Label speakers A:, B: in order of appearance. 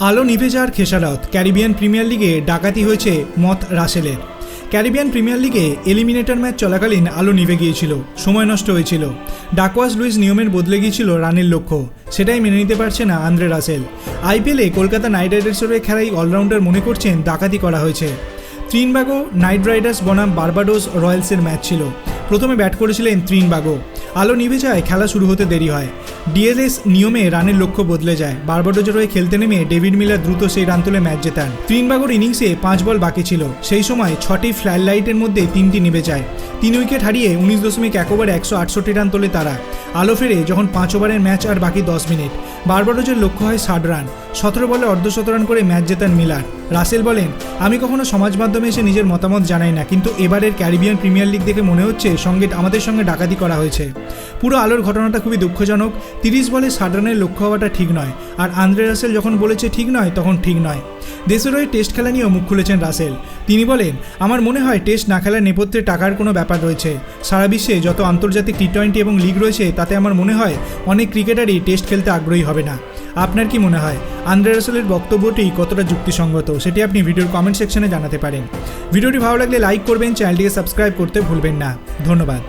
A: আলো নিভে যাওয়ার খেসারত ক্যারিবিয়ান প্রিমিয়ার লিগে ডাকাতি হয়েছে মত রাসেলের। ক্যারিবিয়ান প্রিমিয়ার লিগে এলিমিনেটর ম্যাচ চলাকালীন আলো নিভে গিয়েছিল, সময় নষ্ট হয়েছিল। ডাকওয়াস লুইস নিয়মের বদলে গিয়েছিল রানের লক্ষ্য, সেটাই মেনে নিতে পারছে না আন্দ্রে রাসেল। আইপিএলে কলকাতা নাইট রাইডার্সের হয়ে খেলাই অলরাউন্ডার মনে করছেন ডাকাতি করা হয়েছে। ত্রিনবাগো নাইট রাইডার্স বনাম বার্বাডোস রয়্যালসের ম্যাচ ছিল। প্রথমে ব্যাট করেছিলেন ত্রিনবাগো। আলো নিভে যায় খেলা শুরু হতে দেরি হয়। ডিএলএস নিয়মে রানের লক্ষ্য বদলে যায়। বার্বাডোজের হয়ে খেলতে নেমে ডেভিড মিলার দ্রুত সেই রান তুলে ম্যাচ জেতান। ত্রিনবাগোর ইনিংসে পাঁচ বল বাকি ছিল। সেই সময় ছটি ফ্ল্যাশ লাইটের মধ্যে তিনটি নেমে যায়। তিন উইকেট হারিয়ে উনিশ দশমিক এক ওভারে একশো আটষট্টি রান তোলে তারা। আলো ফেরে যখন পাঁচ ওভারের ম্যাচ আর বাকি দশ মিনিট। বার্বাডোজের লক্ষ্য হয় ষাট রান। সতেরো বলে অর্ধশত রান করে ম্যাচ জেতান মিলার। রাসেল বলেন, আমি কখনো সমাজ মাধ্যমে এসে নিজের মতামত জানাই না, কিন্তু এবারের ক্যারিবিয়ান প্রিমিয়ার লিগ দেখে মনে হচ্ছে সঙ্গে, আমাদের সঙ্গে ডাকাতি করা হয়েছে। পুরো আলোর ঘটনাটা খুবই দুঃখজনক। তিরিশ বলে রানের লক্ষ্য হওয়াটা ঠিক নয়, আর আন্দ্রে রাসেল যখন বলেছে ঠিক নয়, তখন ঠিক নয়। দেশের হয়ে টেস্ট খেলা নিয়েও মুখ খুলেছেন রাসেল। তিনি বলেন, আমার মনে হয় টেস্ট না খেলার নেপথ্যে টাকার কোনো ব্যাপার রয়েছে। সারা বিশ্বে যত আন্তর্জাতিক টি টোয়েন্টি এবং লিগ রয়েছে, তাতে আমার মনে হয় অনেক ক্রিকেটারই টেস্ট খেলতে আগ্রহী হবে না। আপনার কি মনে হয় আন্দ্রে রাসেলের বক্তব্যটি কতটা যুক্তিসঙ্গত সেটি আপনি ভিডিওর কমেন্ট সেকশনে জানাতে পারেন। ভিডিওটি ভালো লাগলে লাইক করবেন চ্যানেলটিকে সাবস্ক্রাইব করতে ভুলবেন না। ধন্যবাদ।